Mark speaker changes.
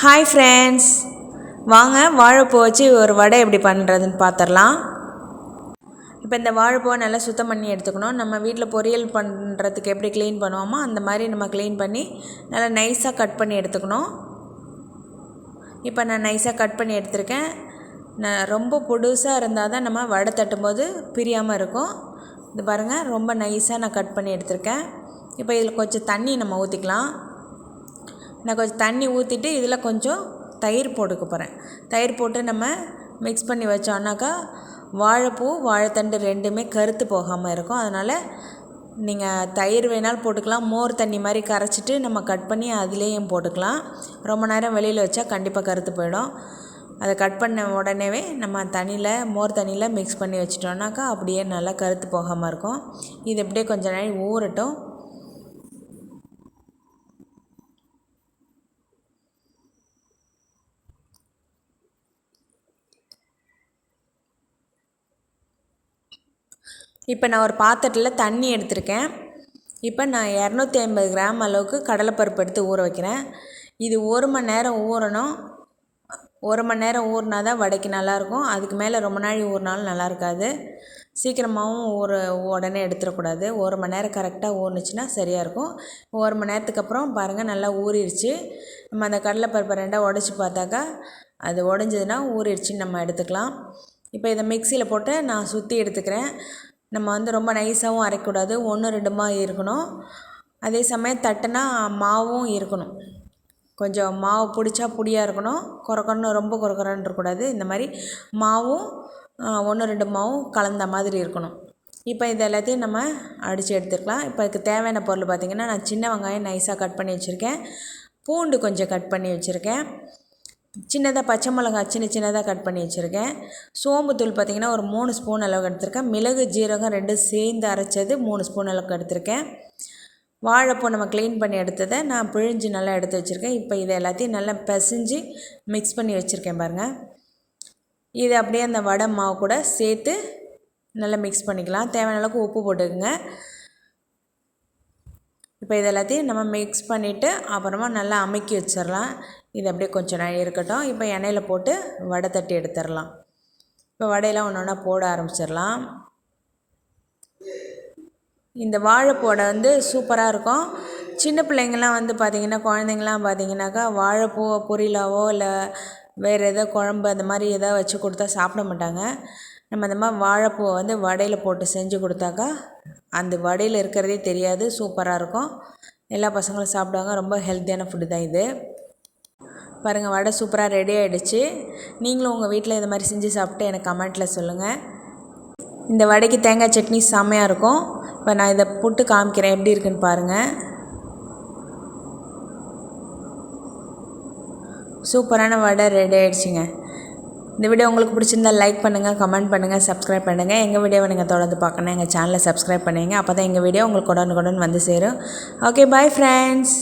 Speaker 1: Hi friends வாங்க வாழைப்பூ வச்சு ஒரு வடை எப்படி பண்ணுறதுன்னு பார்த்துடலாம் இப்போ இந்த வாழைப்பூவை நல்லா சுத்தம் பண்ணி எடுத்துக்கணும். நம்ம வீட்டில் பொரியல் பண்ணுறதுக்கு எப்படி க்ளீன் பண்ணுவோமோ அந்த மாதிரி நம்ம க்ளீன் பண்ணி நல்லா நைஸாக கட் பண்ணி எடுத்துக்கணும். இப்போ நான் நைஸாக கட் பண்ணி எடுத்திருக்கேன். நான் ரொம்ப பொடுசாக இருந்தால் தான் நம்ம வடை தட்டும்போது பிரியாமல் இருக்கும். இது பாருங்கள் ரொம்ப நைஸாக நான் கட் பண்ணி எடுத்திருக்கேன். இப்போ இதில் கொஞ்சம் தண்ணி நம்ம ஊற்றிக்கலாம் நான் கொஞ்சம் தண்ணி ஊற்றிட்டு இதில் கொஞ்சம் தயிர் போட்டுக்க போகிறேன் தயிர் போட்டு நம்ம மிக்ஸ் பண்ணி வச்சோன்னாக்கா வாழைப்பூ வாழைத்தண்டு ரெண்டுமே கருத்து போகாமல் இருக்கும். அதனால் நீங்கள் தயிர் வேணாலும் போட்டுக்கலாம். மோர் தண்ணி மாதிரி கரைச்சிட்டு நம்ம கட் பண்ணி அதுலேயும் போட்டுக்கலாம். ரொம்ப நேரம் வெளியில் வச்சா கண்டிப்பாக கருத்து போயிடும். அதை கட் பண்ண உடனேவே நம்ம தண்ணியில் மோர் தண்ணியில் மிக்ஸ் பண்ணி வச்சிட்டோம்னாக்கா அப்படியே நல்லா கருத்து போகாமல் இருக்கும். இது அப்படியே கொஞ்சம் நேரம் ஊறட்டும். இப்போ நான் ஒரு பாத்திரத்தில் தண்ணி எடுத்திருக்கேன். இப்போ நான் இரநூத்தி ஐம்பது கிராம் அளவுக்கு கடலைப்பருப்பு எடுத்து ஊற வைக்கிறேன். இது ஒரு மணி நேரம் ஊறணும். ஒரு மணி நேரம் ஊறினா தான் வடைக்கு நல்லாயிருக்கும். அதுக்கு மேலே ரொம்ப நாள் ஊறினாலும் நல்லா இருக்காது சீக்கிரமாகவும் ஊற உடனே எடுத்துடக்கூடாது. ஒரு மணி நேரம் கரெக்டாக ஊறினுச்சுன்னா சரியாக இருக்கும் ஒரு மணி நேரத்துக்கு அப்புறம் பாருங்கள் நல்லா ஊறிடுச்சு. நம்ம அந்த கடலைப்பருப்பை ரெண்டாக உடச்சி பார்த்தாக்கா அது உடஞ்சதுன்னா ஊறிடுச்சின்னு நம்ம எடுத்துக்கலாம். இப்போ இதை மிக்சியில் போட்டு நான் சுற்றி எடுத்துக்கிறேன். நம்ம வந்து ரொம்ப நைஸாகவும் அரைக்கக்கூடாது ஒன்று ரெண்டுமா இருக்கணும். அதே சமயம் தட்டுனா மாவும் இருக்கணும். கொஞ்சம் மாவு பிடிச்சா புடியாக இருக்கணும் குறக்கணும் ரொம்ப குறக்குறன்னு இருக்கக்கூடாது. இந்த மாதிரி மாவும் ஒன்று ரெண்டு மாவும் கலந்த மாதிரி இருக்கணும். இப்போ இது எல்லாத்தையும் நம்ம அடித்து எடுத்துக்கலாம். இப்போ இதுக்கு தேவையான பொருள் பார்த்திங்கன்னா நான் சின்ன வெங்காயம் நைஸாக கட் பண்ணி வச்சுருக்கேன். பூண்டு கொஞ்சம் கட் பண்ணி வச்சுருக்கேன். சின்னதாக பச்சை மிளகா சின்ன சின்னதாக கட் பண்ணி வச்சுருக்கேன். சோம்புத்தூள் பார்த்திங்கன்னா ஒரு மூணு ஸ்பூன் அளவுக்கு எடுத்திருக்கேன். மிளகு ஜீரகம் ரெண்டும் சேர்ந்து அரைச்சது மூணு ஸ்பூன் அளவுக்கு எடுத்திருக்கேன். வாழைப்பூ நம்ம க்ளீன் பண்ணி எடுத்ததை நான் பிழிஞ்சு நல்லா எடுத்து வச்சுருக்கேன். இப்போ இதை எல்லாத்தையும் நல்லா பிசைஞ்சு மிக்ஸ் பண்ணி வச்சுருக்கேன் பாருங்கள் இது அப்படியே அந்த வடை மாவு கூட சேர்த்து நல்லா மிக்ஸ் பண்ணிக்கலாம். தேவையான அளவுக்கு உப்பு போட்டுக்கோங்க. இப்போ இது எல்லாத்தையும் நம்ம மிக்ஸ் பண்ணிவிட்டு அப்புறமா நல்லா அமைக்கி வச்சிடலாம் இது அப்படியே கொஞ்சம் நேரம் இருக்கட்டும். இப்போ எண்ணெயில் போட்டு வடை தட்டி எடுத்துடலாம் இப்போ வடையெல்லாம் ஒன்று ஒன்றா போட ஆரம்பிச்சிடலாம் இந்த வாழைப்பூடை வந்து சூப்பராக இருக்கும். சின்ன பிள்ளைங்கள்லாம் வந்து பார்த்திங்கன்னா குழந்தைங்களாம் பார்த்திங்கனாக்கா வாழைப்பூ பொரியலாவோ இல்லை வேறு ஏதோ குழம்பு அந்த மாதிரி எதாவது வச்சு கொடுத்தா சாப்பிட மாட்டாங்க. நம்ம இந்த மாதிரி வாழைப்பூவை வந்து வடையில் போட்டு செஞ்சு கொடுத்தாக்கா அந்த வடையில் இருக்கிறதே தெரியாது சூப்பராக இருக்கும். எல்லா பசங்களும் சாப்பிடுவாங்க ரொம்ப ஹெல்த்தியான ஃபுட்டு தான் இது. பாருங்கள் வடை சூப்பராக ரெடி ஆகிடுச்சு நீங்களும் உங்கள் வீட்டில் இது மாதிரி செஞ்சு சாப்பிட்டு எனக்கு கமெண்ட்டில் சொல்லுங்கள் இந்த வடைக்கு தேங்காய் சட்னி செம்மையாக இருக்கும். இப்போ நான் இதை புட்டு காமிக்கிறேன் எப்படி இருக்குன்னு பாருங்கள் சூப்பரான வடை ரெடி ஆகிடுச்சிங்க இந்த வீடியோ உங்களுக்கு பிடிச்சிருந்தா லைக் பண்ணுங்கள் கமெண்ட் பண்ணுங்கள் சப்ஸ்கிரைப் பண்ணுங்கள் எங்கள் வீடியோவை நீங்கள் தொடர்ந்து பார்க்கணும் எங்கள் சேனலை சப்ஸ்கிரைப் பண்ணுங்க அப்போ தான் எங்கள் வீடியோ உங்களுக்கு உடனுக்குடன் வந்து சேரும். Okay bye friends